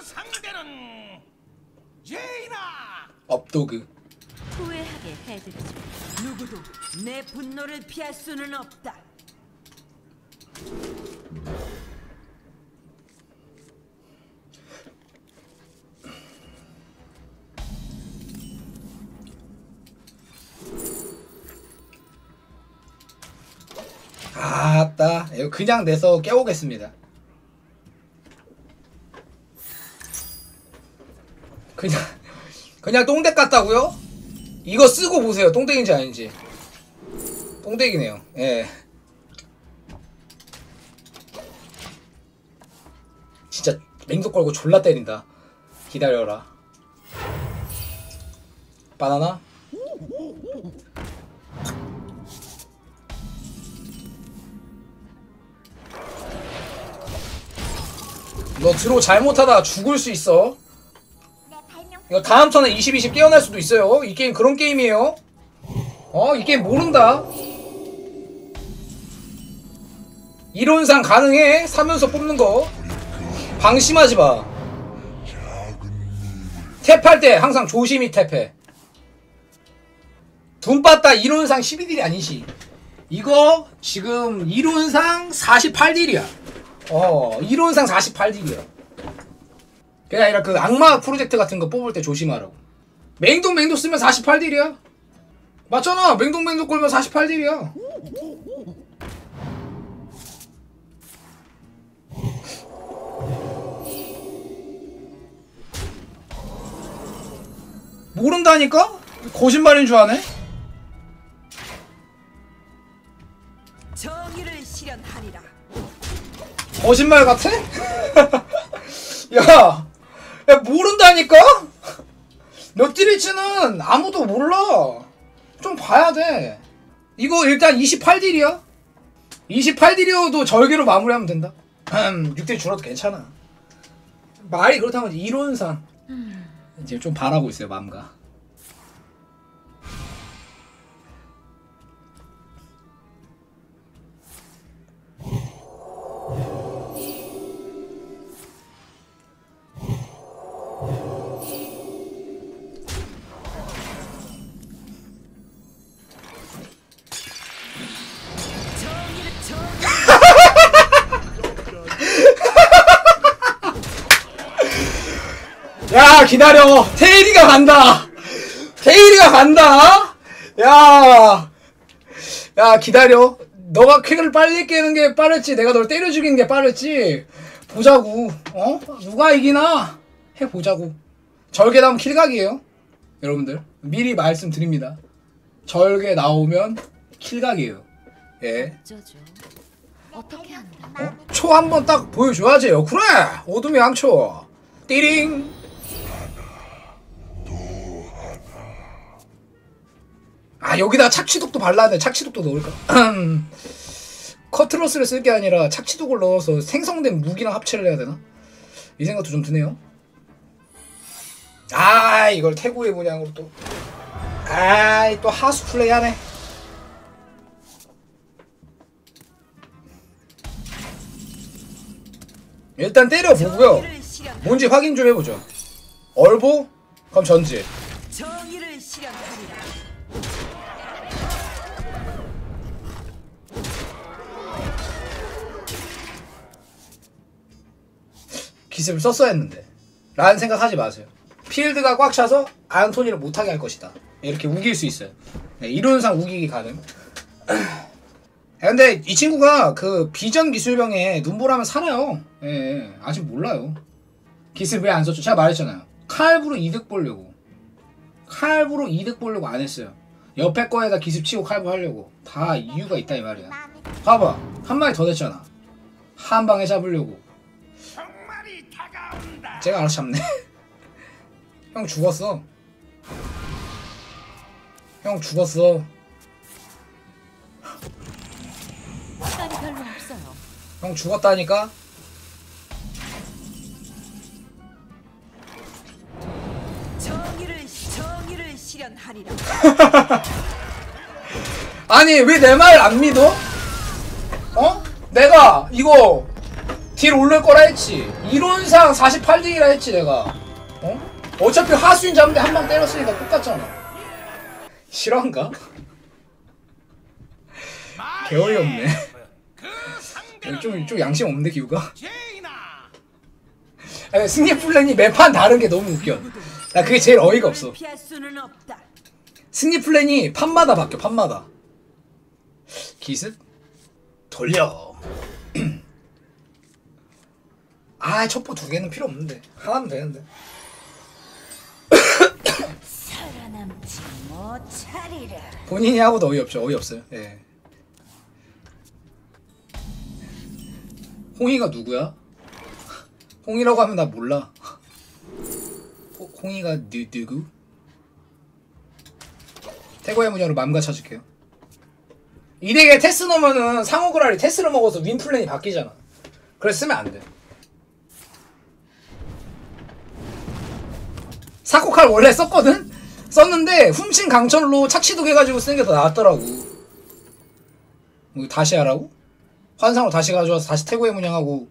상대는 제이나 업도그 후회하게 해드리죠. 누구도 내 분노를 피할 수는 없다. 아따 이거 그냥 내서 깨우겠습니다 그냥 그냥 똥댁 같다고요? 이거 쓰고 보세요 똥댁인지 아닌지 똥댁이네요 예 진짜 맹독 걸고 졸라 때린다 기다려라 바나나? 너 드로 잘못하다 죽을 수 있어. 이거 다음 턴에 20, 20 깨어날 수도 있어요. 이 게임 그런 게임이에요. 어, 이 게임 모른다. 이론상 가능해. 사면서 뽑는 거. 방심하지 마. 탭할 때 항상 조심히 탭해. 돈 빠따 이론상 12딜이 아니시. 이거 지금 이론상 48딜이야. 어, 이론상 48딜이야. 그게 아니라 그 악마 프로젝트 같은 거 뽑을 때 조심하라고. 맹독 맹독 쓰면 48딜이야. 맞잖아. 맹독 맹독 걸면 48딜이야. 모른다니까? 거짓말인 줄 아네? 정의를 실현하리라. 거짓말 같아? 야, 야 모른다니까? 몇 딜일지는 아무도 몰라. 좀 봐야 돼. 이거 일단 28딜이야. 28딜이어도 절개로 마무리하면 된다. 6딜 줄어도 괜찮아. 말이 그렇다면 이론상 이제 좀 바라고 있어요 맘가. 야 기다려. 테일이가 간다. 테일이가 간다. 야, 야 기다려. 너가 퀵을 빨리 깨는 게 빠를지 내가 널 때려 죽이는 게 빠를지 보자고. 어? 누가 이기나 해 보자고 절개 나오면 킬각이에요 여러분들 미리 말씀드립니다 절개 나오면 킬각이에요 예? 어? 초 한 번 딱 보여줘야지요. 그래! 어둠의 양초. 띠링! 아, 여기다 착취독도 발라야 돼. 착취독도 넣을까? 커트러스를 쓸 게 아니라 착취독을 넣어서 생성된 무기랑 합체를 해야 되나? 이 생각도 좀 드네요. 아, 이걸 태고의 문양으로 또. 아이, 또 하수 플레이 하네. 일단 때려보고요. 뭔지 확인 좀 해보죠. 얼보? 그럼 전지. 기습을 썼어야 했는데. 라는 생각하지 마세요. 필드가 꽉 차서 안토니를 못하게 할 것이다. 이렇게 우길 수 있어요. 네, 이론상 우기기 가능. 야, 근데 이 친구가 그 비전 기술병에 눈보라면 살아요. 예, 예, 아직 몰라요. 기습 왜안 썼죠? 제가 말했잖아요. 칼부로 이득 보려고. 칼부로 이득 보려고 안 했어요. 옆에 거에다 기습 치고 칼부 하려고. 다 이유가 있다 이 말이야. 봐봐. 한 마리 더 됐잖아. 한 방에 잡으려고. 제가 알아서 잡네. 형 죽었어. 형 죽었어. 형 죽었다니까? 정의를 정의를 실현하리라. 아니 왜 내 말 안 믿어? 어? 내가 이거 딜 올릴 거라 했지. 이론상 48딜이라 했지 내가. 어? 어차피 하수인 잡는데 한 방 때렸으니까 똑같잖아. 실화인가? 개어이 없네. 좀, 좀 양심 없는데 기우가? 승리 플랜이 매판 다른 게 너무 웃겨. 나 그게 제일 어이가 없어. 승리 플랜이 판마다 바뀌어 판마다. 기습 돌려. 아 첩보 두 개는 필요 없는데 하나면 되는데. 살아남지 못하리라. 본인이 하고도 어이없죠. 어이없어요. 예. 홍이가 누구야? 홍이라고 하면 나 몰라. 호, 홍이가 누, 누구? 태고의 문양으로 맘과 찾을게요. 이 덱에 테스 넣으면은 상호그랄이 테스를 먹어서 윈 플랜이 바뀌잖아. 쓰면 안 돼. 사코칼 원래 썼거든? 썼는데 훔친 강철로 착취독 해가지고 쓰는 게 더 나았더라고. 뭐 다시 하라고? 환상으로 다시 가져와서 다시 태고의 문양하고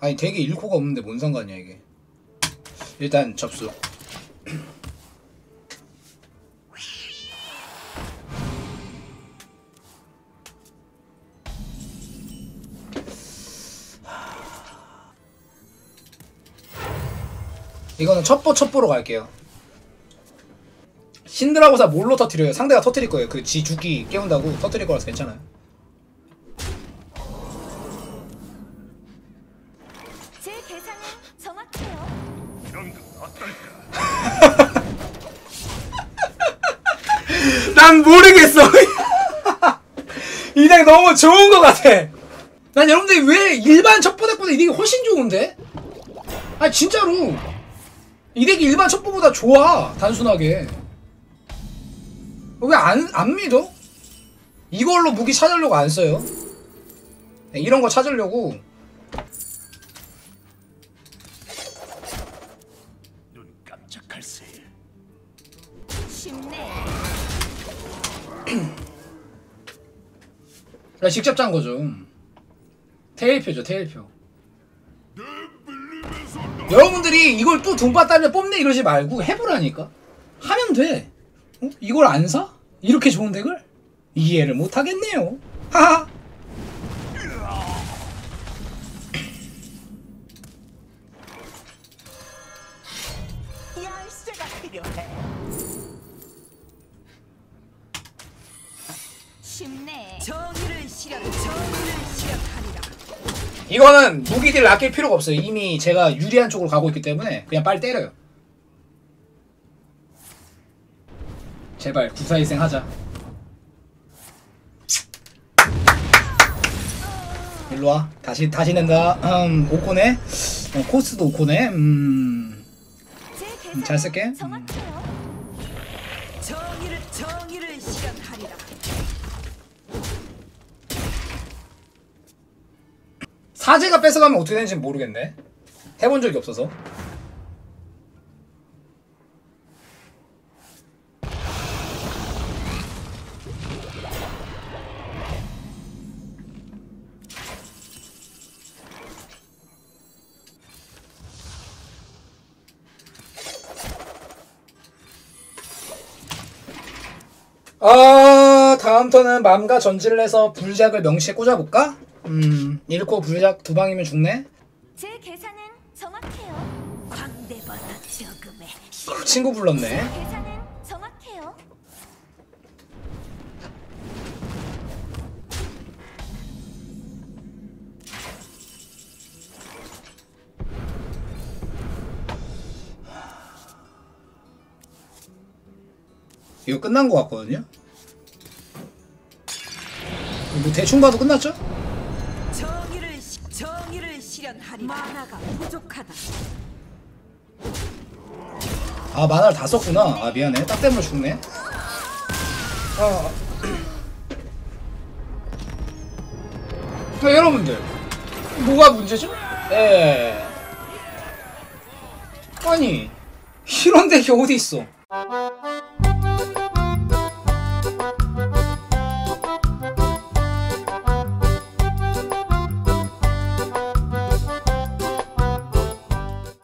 아니 되게 잃고가 없는데 뭔 상관이야 이게 일단 접수 이거는 첩보 첩보로 갈게요 신드라고사 뭘로 터트려요? 상대가 터트릴 거예요 그 지 죽기 깨운다고 터트릴 거라서 괜찮아요 제 계산은 정확해요. 난 모르겠어. 이 덱 너무 좋은 것 같아. 난 여러분들이 왜 일반 첩보덱보다 이 덱이 훨씬 좋은데? 아 진짜로 이 덱이 일반 첩보보다 좋아 단순하게. 왜 안 안 믿어? 이걸로 무기 찾으려고 안 써요. 네, 이런 거 찾으려고 눈 깜짝할 새. 쉽네. 그냥 직접 짠 거죠. 테일표죠, 테일표. 여러분들이 이걸 또 돈바 딸려 뽑네 이러지 말고 해보라니까. 하면 돼. 어? 이걸 안 사? 이렇게 좋은 덱을? 이해를 못 하겠네요. 하하. 쉽네. 정의를 실현, 실현하리라. 이거는 무기들 아낄 필요가 없어요. 이미 제가 유리한 쪽으로 가고 있기 때문에 그냥 빨리 때려요. 제발 구사일생 하자. 일로 와. 다시 다시 낸다. 음, 오코네. 어, 코스도 오코네. 음. 제 음, 잘 쓸게. 음. 사제가 뺏어가면 어떻게 되는지 모르겠네. 해본 적이 없어서. 아 다음 턴은 맘과 전지를 해서 불작을 명시에 꽂아볼까? 음 잃고 불작 두 방이면 죽네? 제 계산은 정확해요. 광대버섯 조금에 친구 불렀네 제 계산은 정확해요. 이거 끝난 것 같거든요? 뭐 대충 봐도 끝났죠? 만화가 부족하다. 아 만화를 다 썼구나. 아 미안해. 딱 때문에 죽네. 아. 아, 여러분들. 뭐가 문제죠? 예. 아니 이런 덱이 어디 있어